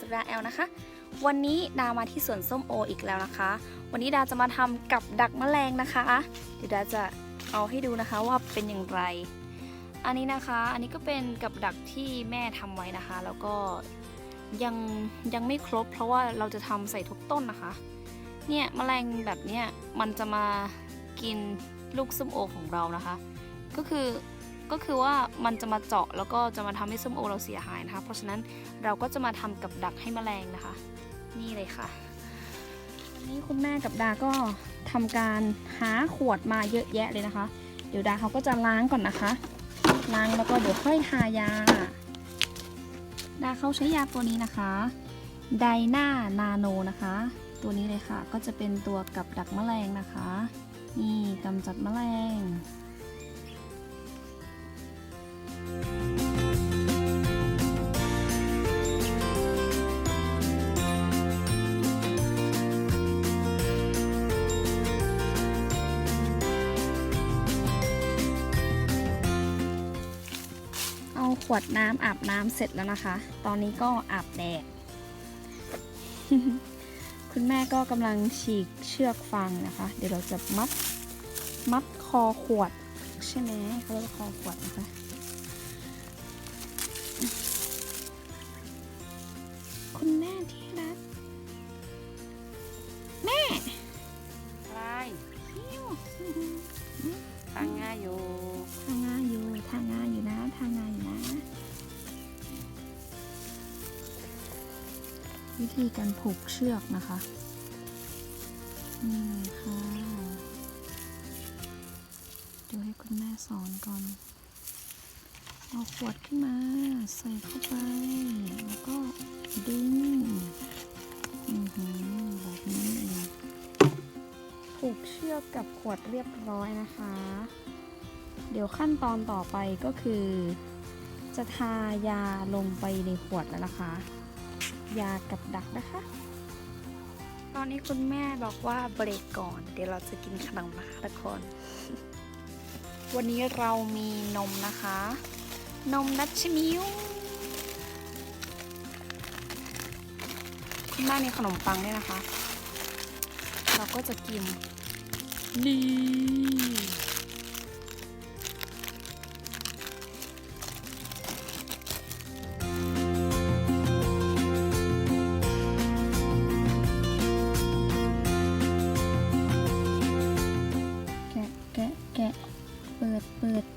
Channel นะคะ วันนี้ดามาที่สวนส้มโออีกแล้วนะคะ วันนี้ดาจะมาทำกับดักแมลงนะคะเดี๋ยวดาจะเอาให้ดูนะคะว่าเป็นอย่างไร อันนี้นะคะ อันนี้ก็เป็นกับดักที่แม่ทำไว้นะคะ แล้วก็ยังยังไม่ครบ เพราะว่าเราจะทำใส่ทุกต้นนะคะ เนี่ยแมลงแบบเนี้ยมันจะมากินลูกส้มโอของเรานะคะ ก็คือ ก็คือว่ามันจะมาเจาะแล้วก็จะมาทำให้ส้มโอเราเสียหายนะคะ เพราะฉะนั้นเราก็จะมาทำกับดักให้แมลงนะคะ นี่เลยค่ะวันนี้คุณแม่กับดาก็ทำการหาขวดมาเยอะแยะเลยนะคะ เดี๋ยวดาเขาก็จะล้างก่อนนะคะ ล้างแล้วก็เดี๋ยวค่อยทายา ดาเขาใช้ยาตัวนี้นะคะไดนานาโนนะคะ ตัวนี้เลยค่ะก็จะเป็นตัวกับดักแมลงนะคะ นี่กำจัดแมลง เอาขวดน้ำอาบน้ำเสร็จแล้วนะคะ ตอนนี้ก็อาบแดด คุณแม่ก็กำลังฉีกเชือกฟางนะคะ เดี๋ยวเราจะมัด มัดคอขวด ใช่ไหมเขาเรียกว่าคอขวดนะคะ วิธีการผูกเชือกนะคะนี่ค่ะดูให้คุณแม่สอนก่อน เอาขวดขึ้นมา ใส่เข้าไป แล้วก็ดึงอือหือแบบนี้เองผูกเชือกกับขวดเรียบร้อยนะคะ เดี๋ยวขั้นตอนต่อไปก็คือ จะทายาลงไปในขวดแล้วนะคะ ยากับดักนะคะ ตอนนี้คุณแม่บอกว่าเบรกก่อน เดี๋ยวเราจะกินขนมนะคะทุกคน วันนี้เรามีนมนะคะ นมนัชมิวคุณแม่มีขนมปังด้วยนะคะ เราก็จะกินนี่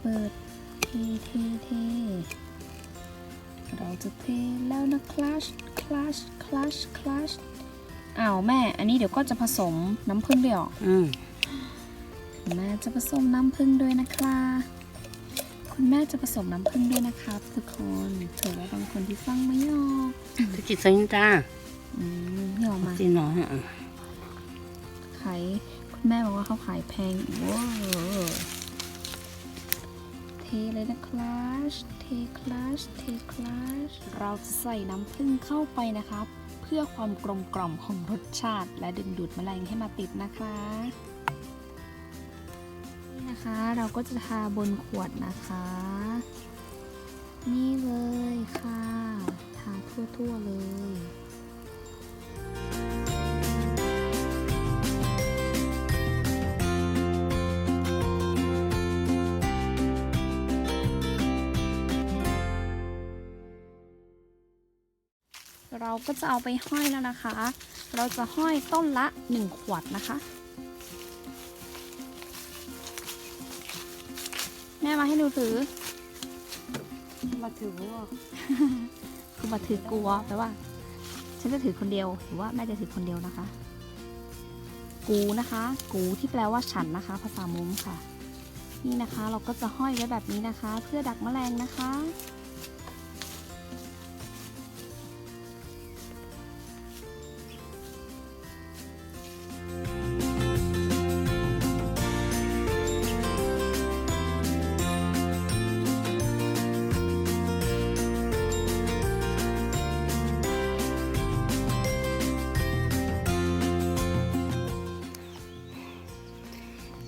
เปิดเปิดเทเทเทเราจะเทแล้วนะคลัชคลัชคลัชคลัชอ้าวแม่ อันนี้เดี๋ยวก็จะผสมน้ำผึ้งด้วยเหรออืมคุณแม่จะผสมน้ำผึ้งด้วยนะคะคุณแม่จะผสมน้ำผึ้งด้วยนะครับทุกคนเผื่อว่าบางคนที่ฟังไม่ออกทุกิสังจ้าอืมนี่ออกมาจีนอฮะขายคุณแม่บอกว่าเขาขายแพงว้าว เทเลยนะคลัชเทคลัชเทคลัชเราจะใส่น้ำผึ้งเข้าไปนะครับ เพื่อความกลมกล่อมของรสชาติ และดึงดูดแมลงให้มาติดนะคะนี่นะคะเราก็จะทาบนขวดนะคะ นี่เลยค่ะ ทาทั่วๆเลย เราก็จะเอาไปห้อยแล้วนะคะ เราจะห้อยต้นละ 1 ขวดนะคะ แม่มาให้ดูถือ มาถือว่าคือมาถือกลัวแปลว่า ฉันจะถือคนเดียวหรือว่าแม่จะถือคนเดียวนะคะ กูนะคะ กูที่แปลว่าฉันนะคะ ภาษามุ้งค่ะ นี่นะคะเราก็จะห้อยไว้แบบนี้นะคะ เพื่อดักแมลงนะคะ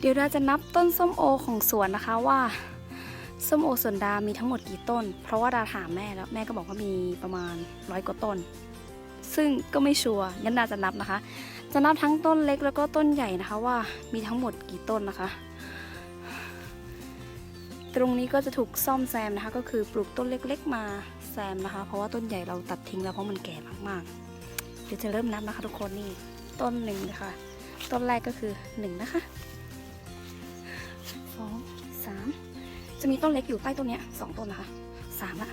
เดี๋ยวเราจะนับต้นส้มโอของสวนนะคะว่าส้มโอสวนดามีทั้งหมดกี่ต้น เพราะว่าดาถามแม่แล้วแม่ก็บอกว่ามีประมาณร้อยกว่าต้น ซึ่งก็ไม่ชัวร์งั้นดาจะนับนะคะ จะนับทั้งต้นเล็กแล้วก็ต้นใหญ่นะคะว่ามีทั้งหมดกี่ต้นนะคะ ตรงนี้ก็จะถูกซ่อมแซมนะคะ ก็คือปลูกต้นเล็กๆมาแซมนะคะ เพราะว่าต้นใหญ่เราตัดทิ้งแล้วเพราะมันแก่มากๆ เดี๋ยวจะเริ่มนับนะคะทุกคนนี่ต้นหนึ่งนะคะ ต้นแรกก็คือหนึ่งนะคะ องสามจะมีต้นเล็กอยู่ใต้ต้นเนี้ยสองต้นนะคะสามละ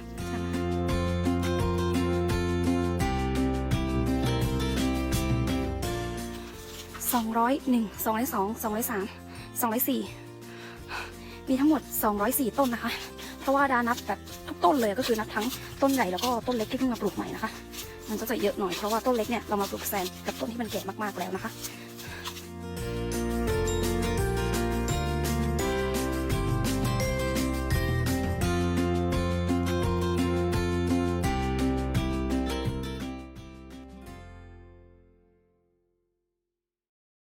สองร้อยหนึ่งสองร้อยสองสองร้อยสามสองร้อยสี่มีทั้งหมด 204 ต้นนะคะ เพราะว่าดานับแบบทุกต้นเลยก็คือนับทั้งต้นใหญ่แล้วก็ต้นเล็กที่เพิ่งมาปลูกใหม่นะคะ มันก็จะเยอะหน่อยเพราะว่าต้นเล็กเนี่ยเรามาปลูกแซมกับต้นที่มันแก่มากๆแล้วนะคะ